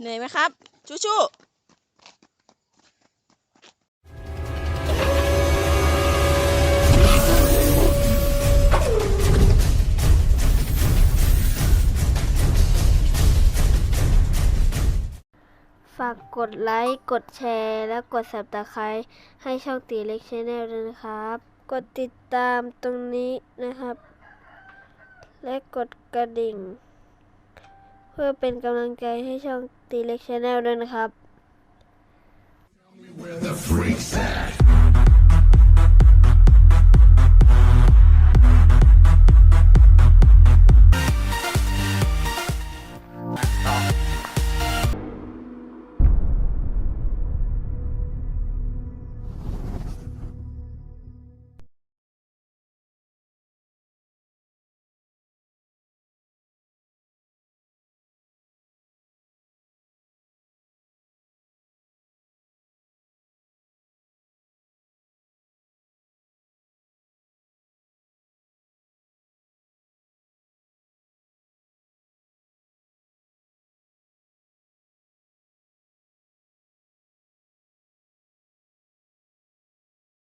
เหนื่อยไหมครับ ชู้ๆฝากกดไลค์ กดแชร์ และกด subscribe ให้ช่องตีเล็กชแนลด้วยนะครับ กดติดตามตรงนี้นะครับ และกดกระดิ่ง เพื่อเป็นกำลังใจให้ช่องตีเล็กชแนลด้วยนะครับ